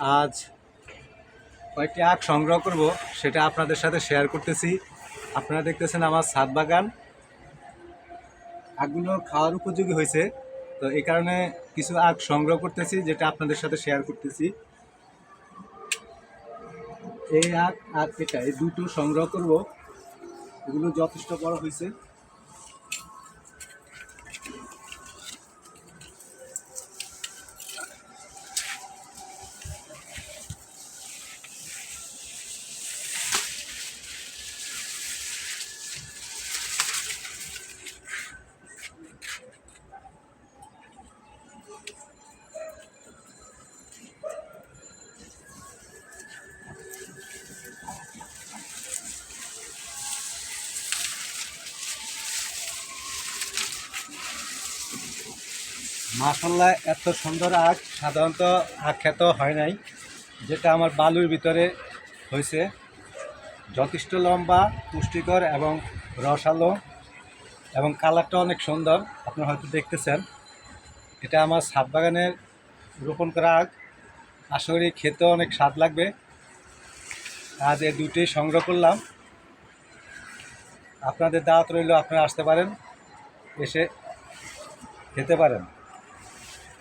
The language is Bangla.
আজ কয়েকটি আখ সংগ্রহ করব, সেটা আপনাদের সাথে শেয়ার করতেছি। আপনারা দেখতেছেন আমার ছাদ বাগান। আখগুলো খাওয়ার উপযোগী হয়েছে, তো এই কারণে কিছু আখ সংগ্রহ করতেছি, যেটা আপনাদের সাথে শেয়ার করতেছি। এই আখ আর এটা, এই দুটো সংগ্রহ করব। এগুলো যথেষ্ট বড় হয়েছে। মাসাল্লাহ এত সুন্দর আখ। সাধারণত আখ খেত হয় নাই, যেটা আমার বালুর ভিতরে হয়েছে। যথেষ্ট লম্বা, পুষ্টিকর এবং রসালো এবং কালারটা অনেক সুন্দর, আপনারা হয়তো দেখতেছেন। এটা আমার ছাদ বাগানের রোপণ করা আখ। আশা করি খেতে অনেক স্বাদ লাগবে। আজ এই দুটোই সংগ্রহ করলাম। আপনাদের দাওয়াত রইল, আপনারা আসতে পারেন, এসে খেতে পারেন।